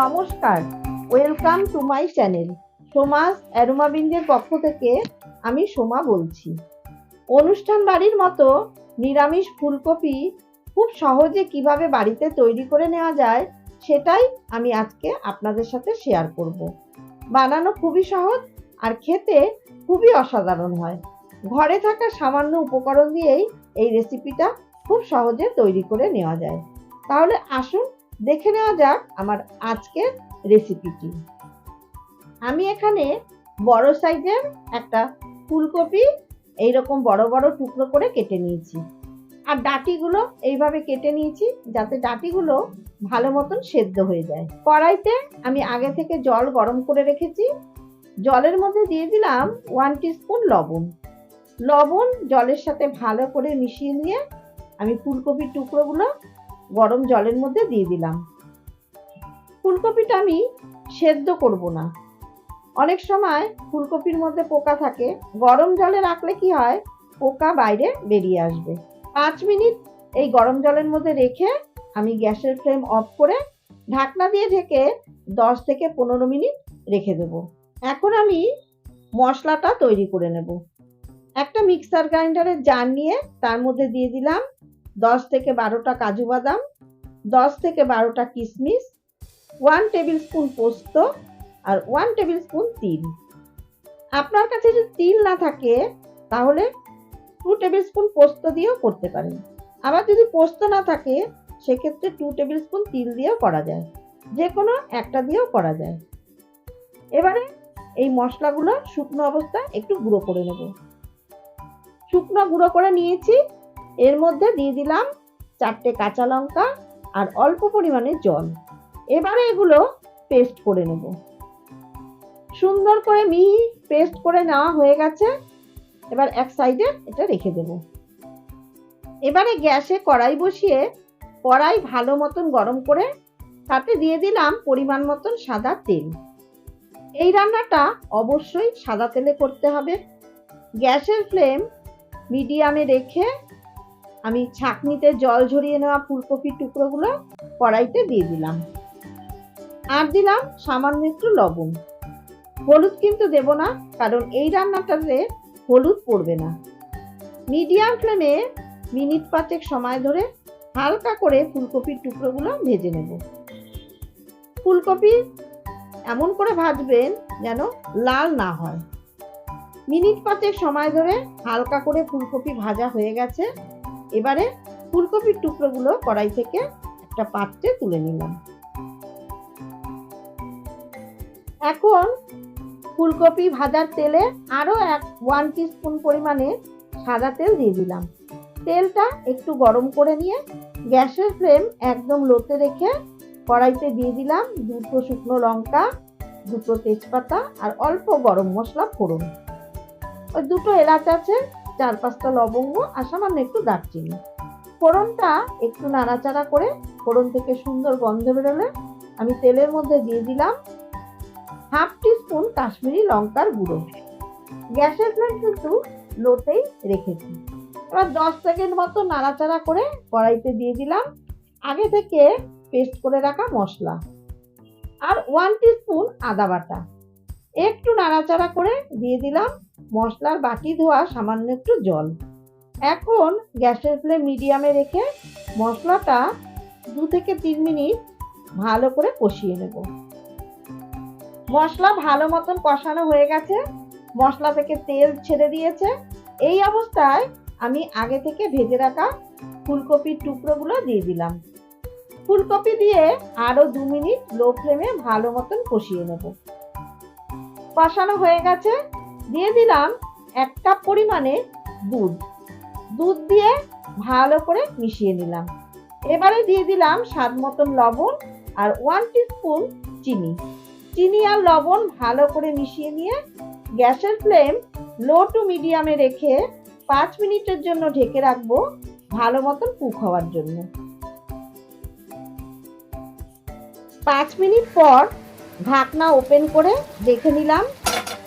নমস্কার। Welcome to my channel Soma's অ্যারোমাবিন্দের পক্ষ থেকে আমি সোমা বলছি। অনুষ্ঠান বাড়ির মতো নিরামিষ ফুলকপি খুব সহজে কীভাবে বাড়িতে তৈরি করে নেওয়া যায়, সেটাই আমি আজকে আপনাদের সাথে শেয়ার করব। বানানো খুবই সহজ আর খেতে খুবই অসাধারণ হয়। ঘরে থাকা সামান্য উপকরণ দিয়েই এই রেসিপিটা খুব সহজে তৈরি করে নেওয়া যায়। তাহলে আসুন দেখে নেওয়া যাক আমার আজকের রেসিপিটি আমি এখানে বড় সাইজের একটা ফুলকপি এইরকম বড় বড় টুকরো করে কেটে নিয়েছি। আর ডাটিগুলো এইভাবে কেটে নিয়েছি যাতে ডাটিগুলো ভালো মতন সেদ্ধ হয়ে যায়। কড়াইতে আমি আগে থেকে জল গরম করে রেখেছি। জলের মধ্যে দিয়ে দিলাম ওয়ান টিস্পুন লবণ। লবণ জলের সাথে ভালো করে মিশিয়ে নিয়ে আমি ফুলকপির টুকরোগুলো গরম জলের মধ্যে দিয়ে দিলাম। ফুলকপিটা আমি সেদ্ধ করব না। অনেক সময় ফুলকপির মধ্যে পোকা থাকে, গরম জলে রাখলে কি হয়? পোকা বাইরে বেরিয়ে আসবে। পাঁচ মিনিট এই গরম জলের মধ্যে রেখে আমি গ্যাসের ফ্লেম অফ করে ঢাকনা দিয়ে ঢেকে দশ থেকে পনেরো মিনিট রেখে দেব। এখন আমি মশলাটা তৈরি করে নেব। একটা মিক্সার গ্রাইন্ডারের জার নিয়ে তার মধ্যে দিয়ে দিলাম দশ থেকে বারোটা কাজু বাদাম, দশ থেকে বারোটা কিশমিশ ওয়ান টেবিল স্পুন পোস্ত আর ওয়ান টেবিল স্পুন তিল। আপনার কাছে যদি তিল না থাকে, তাহলে টু টেবিল স্পুন পোস্ত দিয়েও করতে পারেন। আবার যদি পোস্ত না থাকে, সেক্ষেত্রে টু টেবিল স্পুন তিল দিয়েও করা যায়। যে কোনো একটা দিয়েও করা যায়। এবারে এই মশলাগুলো শুকনো অবস্থায় একটু গুঁড়ো করে নেব। শুকনো গুঁড়ো করে নিয়েছি। এর মধ্যে দিয়ে দিলাম চারটে কাঁচা লঙ্কা আর অল্প পরিমাণে জল। এবারে এগুলো পেস্ট করে নেব। সুন্দর করে মিহি পেস্ট করে নেওয়া হয়ে গেছে। এবার এক সাইডে এটা রেখে দেব। এবারে গ্যাসে কড়াই বসিয়ে কড়াই ভালো মতন গরম করে তাতে দিয়ে দিলাম পরিমাণ মতন সাদা তেল। এই রান্নাটা অবশ্যই সাদা তেলে করতে হবে। গ্যাসের ফ্লেম মিডিয়ামে রেখে আমি ছাঁকনিতে জল ঝরিয়ে নেওয়া ফুলকপির টুকরোগুলো কড়াইতে দিয়ে দিলাম। আর দিলাম সামান্য একটু লবণ। হলুদ কিন্তু দেব না, কারণ এই রান্নাটাতে হলুদ পড়বে না। মিডিয়াম ফ্লেমে মিনিট পাঁচেক সময় ধরে হালকা করে ফুলকপির টুকরোগুলো ভেজে নেব। ফুলকপি এমন করে ভাজবেন যেন লাল না হয়। মিনিট পাঁচেক সময় ধরে হালকা করে ফুলকপি ভাজা হয়ে গেছে। এবারে ফুলকপির টুকরোগুলো কড়াই থেকে একটা পাত্রে তুলে নিলাম। এখন ফুলকপি ভাজার তেলে আরও এক ওয়ান স্পুন পরিমাণে সাদা তেল দিয়ে দিলাম। তেলটা একটু গরম করে নিয়ে গ্যাসের ফ্লেম একদম লোতে রেখে কড়াইতে দিয়ে দিলাম দুটো শুকনো লঙ্কা, দুটো তেজপাতা আর অল্প গরম মশলা ফোড়ন। ওই দুটো এলাচ আছে চার পাঁচটা লবঙ্গ আর সামান্য একটু দারচিনি। ফোড়নটা একটু নাড়াচাড়া করে ফোড়ন থেকে সুন্দর গন্ধ বেরোলে আমি তেলের মধ্যে দিয়ে দিলাম হাফ স্পুন কাশ্মীরি লঙ্কার গুঁড়ো। গ্যাসের ফ্লেম কিন্তু লোতেই রেখেছি। এবার দশ সেকেন্ড মতো নাড়াচাড়া করে কড়াইতে দিয়ে দিলাম। আগে থেকে পেস্ট করে রাখা মশলা। আর ওয়ান স্পুন আদা বাটা। একটু নাড়াচাড়া করে দিয়ে দিলাম মশলার বাকি ধোয়া সামান্য একটু জল। এখন গ্যাসের ফ্লেম মিডিয়ামে রেখে মশলাটা দু থেকে তিন মিনিট ভালো করে কষিয়ে নেব। মশলা ভালো মতন কষানো হয়ে গেছে, মশলা থেকে তেল ছেড়ে দিয়েছে। এই অবস্থায় আমি আগে থেকে ভেজে রাখা ফুলকপির টুকরোগুলো দিয়ে দিলাম। ফুলকপি দিয়ে আরও দু মিনিট লো ফ্লেমে ভালো মতন কষিয়ে নেব। কষানো হয়ে গেছে, দিয়ে দিলাম এক কাপ পরিমাণে দুধ। দুধ দিয়ে ভালো করে মিশিয়ে নিলাম। এবারে দিয়ে দিলাম স্বাদ মতন লবণ আর ওয়ান স্পুন চিনি। চিনি আর লবণ ভালো করে মিশিয়ে নিয়ে গ্যাসের ফ্লেম লো টু মিডিয়ামে রেখে পাঁচ মিনিটের জন্য ঢেকে রাখব ভালো মতন কুক হওয়ার জন্য। পাঁচ মিনিট পর ঢাকনা ওপেন করে দেখে নিলাম।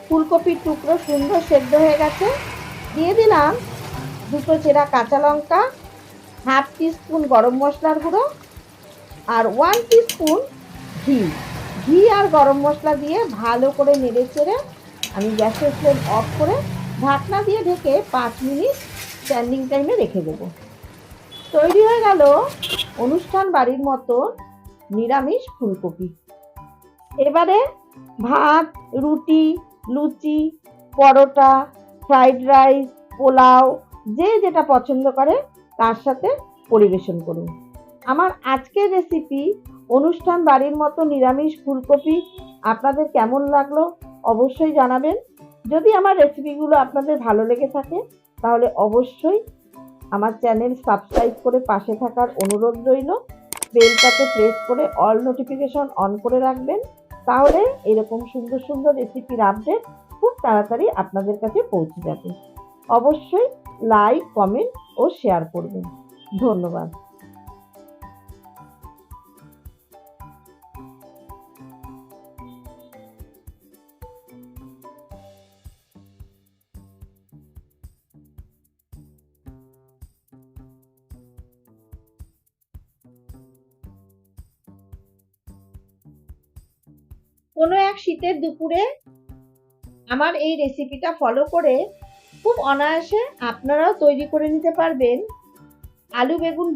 ফুলকপির টুকরো সুন্দর সেদ্ধ হয়ে গেছে। দিয়ে দিলাম দুটো চেরা কাঁচা লঙ্কা, হাফ স্পুন গরম মশলার গুঁড়ো আর ওয়ান স্পুন ঘি। ঘি আর গরম মশলা দিয়ে ভালো করে নেড়ে চেড়ে আমি গ্যাসের ফ্লেম অফ করে ঢাকনা দিয়ে ঢেকে পাঁচ মিনিট স্ট্যান্ডিং টাইমে রেখে দেবো। তৈরি হয়ে গেল অনুষ্ঠান বাড়ির মতো নিরামিষ ফুলকপি। এবারে ভাত, রুটি, লুচি, পরোটা, ফ্রাইড রাইস, পোলাও, যে যেটা পছন্দ করে তার সাথে পরিবেশন করুন। আমার আজকের রেসিপি অনুষ্ঠান বাড়ির মতো নিরামিষ ফুলকপি আপনাদের কেমন লাগল অবশ্যই জানাবেন। যদি আমার রেসিপিগুলো আপনাদের ভালো লেগে থাকে, তাহলে অবশ্যই আমার চ্যানেল সাবস্ক্রাইব করে পাশে থাকার অনুরোধ রইল। বেলটাকে প্রেস করে অল নোটিফিকেশন অন করে রাখবেন। তাহলে এরকম সুন্দর সুন্দর রেসিপির আপডেট খুব তাড়াতাড়ি আপনাদের কাছে পৌঁছে যাবে। অবশ্যই লাইক কমেন্ট ও শেয়ার করবেন। ধন্যবাদ। কোনো এক শীতের দুপুরে আমার এই রেসিপিটা ফলো করে খুব অনায়াসে আপনারাও তৈরি করে নিতে পারবেন। আলু, বেগুন